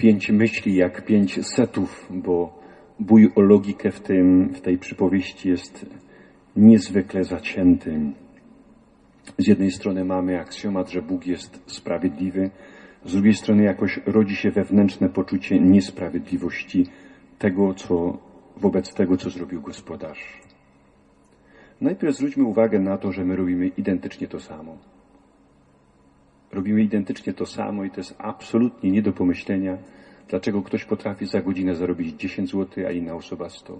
pięć myśli jak pięć setów, bo bój o logikę w, tym, w tej przypowieści jest niezwykle zacięty. Z jednej strony mamy aksjomat, że Bóg jest sprawiedliwy, z drugiej strony jakoś rodzi się wewnętrzne poczucie niesprawiedliwości tego, co, wobec tego, co zrobił gospodarz. Najpierw zwróćmy uwagę na to, że my robimy identycznie to samo. Robimy identycznie to samo i to jest absolutnie nie do pomyślenia, dlaczego ktoś potrafi za godzinę zarobić 10 zł, a inna osoba 100.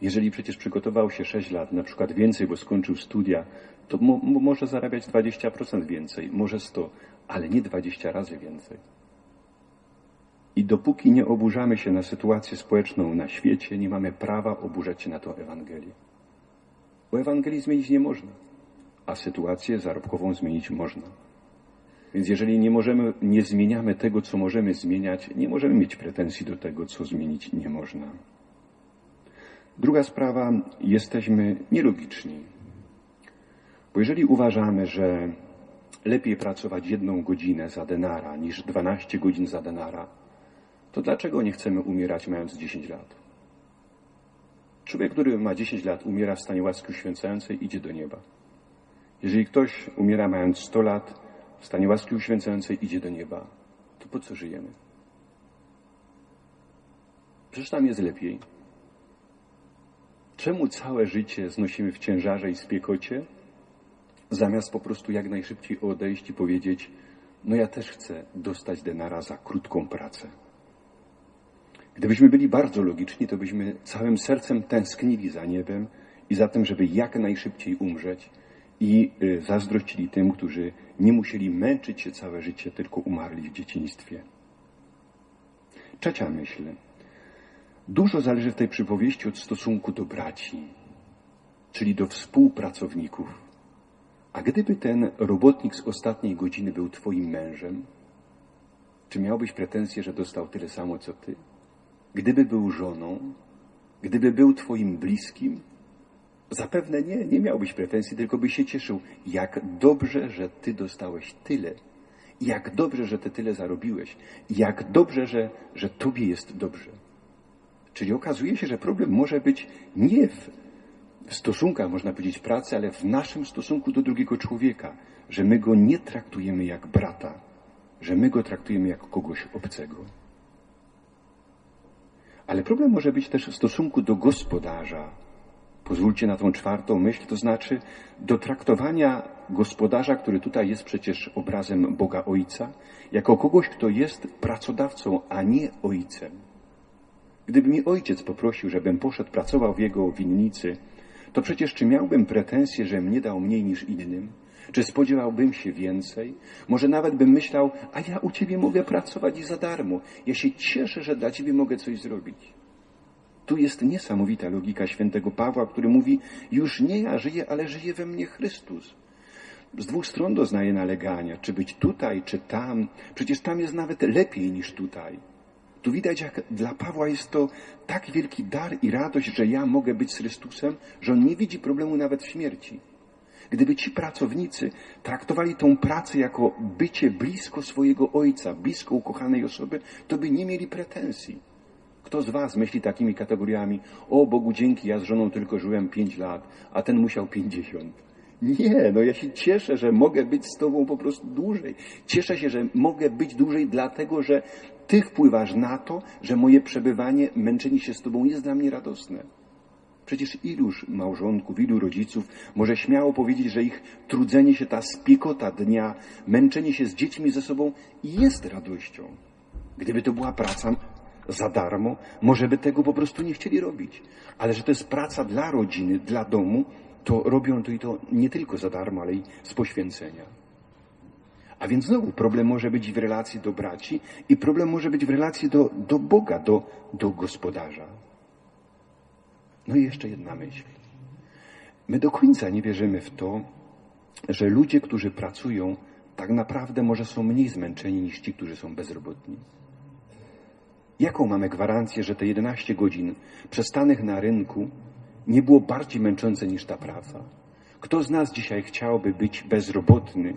Jeżeli przecież przygotował się 6 lat, na przykład więcej, bo skończył studia, to mo może zarabiać 20% więcej, może 100, ale nie 20 razy więcej. I dopóki nie oburzamy się na sytuację społeczną na świecie, nie mamy prawa oburzać się na to Ewangelię. Bo Ewangelii zmienić nie można, a sytuację zarobkową zmienić można. Więc jeżeli nie możemy, nie zmieniamy tego, co możemy zmieniać, nie możemy mieć pretensji do tego, co zmienić nie można. Druga sprawa, jesteśmy nielogiczni. Bo jeżeli uważamy, że lepiej pracować jedną godzinę za denara niż 12 godzin za denara, to dlaczego nie chcemy umierać mając 10 lat? Człowiek, który ma 10 lat, umiera w stanie łaski uświęcającej, idzie do nieba. Jeżeli ktoś umiera mając 100 lat, w stanie łaski uświęcającej, idzie do nieba, to po co żyjemy? Przecież tam jest lepiej. Czemu całe życie znosimy w ciężarze i spiekocie, zamiast po prostu jak najszybciej odejść i powiedzieć, no ja też chcę dostać denara za krótką pracę. Gdybyśmy byli bardzo logiczni, to byśmy całym sercem tęsknili za niebem i za tym, żeby jak najszybciej umrzeć i y, zazdrościli tym, którzy nie musieli męczyć się całe życie, tylko umarli w dzieciństwie. Trzecia myśl. Dużo zależy w tej przypowieści od stosunku do braci, czyli do współpracowników. A gdyby ten robotnik z ostatniej godziny był Twoim mężem, czy miałbyś pretensję, że dostał tyle samo co Ty? Gdyby był żoną, gdyby był Twoim bliskim, zapewne nie, nie miałbyś pretensji, tylko byś się cieszył, jak dobrze, że Ty dostałeś tyle. Jak dobrze, że Ty tyle zarobiłeś. Jak dobrze, że, że Tobie jest dobrze. Czyli okazuje się, że problem może być nie w w stosunkach, można powiedzieć, pracy, ale w naszym stosunku do drugiego człowieka, że my go nie traktujemy jak brata, że my go traktujemy jak kogoś obcego. Ale problem może być też w stosunku do gospodarza. Pozwólcie na tą czwartą myśl, to znaczy do traktowania gospodarza, który tutaj jest przecież obrazem Boga Ojca, jako kogoś, kto jest pracodawcą, a nie ojcem. Gdyby mi ojciec poprosił, żebym poszedł, pracował w jego winnicy, to przecież czy miałbym pretensję, że mnie dał mniej niż innym? Czy spodziewałbym się więcej? Może nawet bym myślał, a ja u Ciebie mogę pracować i za darmo. Ja się cieszę, że dla Ciebie mogę coś zrobić. Tu jest niesamowita logika świętego Pawła, który mówi, już nie ja żyję, ale żyje we mnie Chrystus. Z dwóch stron doznaje nalegania, czy być tutaj, czy tam. Przecież tam jest nawet lepiej niż tutaj. Tu widać, jak dla Pawła jest to tak wielki dar i radość, że ja mogę być z Chrystusem, że on nie widzi problemu nawet w śmierci. Gdyby ci pracownicy traktowali tą pracę jako bycie blisko swojego ojca, blisko ukochanej osoby, to by nie mieli pretensji. Kto z Was myśli takimi kategoriami? O Bogu dzięki, ja z żoną tylko żyłem pięć lat, a ten musiał pięćdziesiąt. Nie, no ja się cieszę, że mogę być z Tobą po prostu dłużej. Cieszę się, że mogę być dłużej, dlatego że ty wpływasz na to, że moje przebywanie, męczenie się z Tobą jest dla mnie radosne. Przecież iluż małżonków, ilu rodziców może śmiało powiedzieć, że ich trudzenie się, ta spiekota dnia, męczenie się z dziećmi ze sobą jest radością. Gdyby to była praca za darmo, może by tego po prostu nie chcieli robić. Ale że to jest praca dla rodziny, dla domu, to robią to i to nie tylko za darmo, ale i z poświęcenia. A więc znowu problem może być w relacji do braci i problem może być w relacji do, do Boga, do, do gospodarza. No i jeszcze jedna myśl. My do końca nie wierzymy w to, że ludzie, którzy pracują, tak naprawdę może są mniej zmęczeni niż ci, którzy są bezrobotni. Jaką mamy gwarancję, że te 11 godzin przestanych na rynku nie było bardziej męczące niż ta praca? Kto z nas dzisiaj chciałby być bezrobotny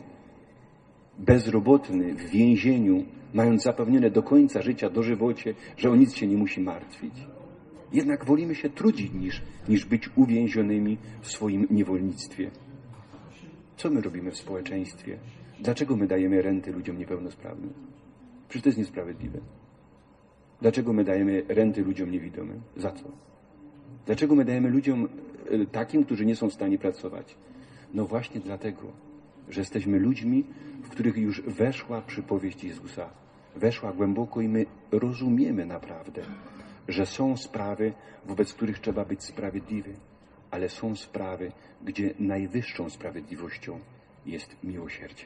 bezrobotny w więzieniu, mając zapewnione do końca życia dożywocie, że o nic się nie musi martwić. Jednak wolimy się trudzić niż, niż być uwięzionymi w swoim niewolnictwie. Co my robimy w społeczeństwie? Dlaczego my dajemy renty ludziom niepełnosprawnym? Przecież to jest niesprawiedliwe. Dlaczego my dajemy renty ludziom niewidomym? Za co? Dlaczego my dajemy ludziom e, takim, którzy nie są w stanie pracować? No właśnie dlatego, że jesteśmy ludźmi, w których już weszła przypowieść Jezusa. Weszła głęboko i my rozumiemy naprawdę, że są sprawy, wobec których trzeba być sprawiedliwy, ale są sprawy, gdzie najwyższą sprawiedliwością jest miłosierdzie.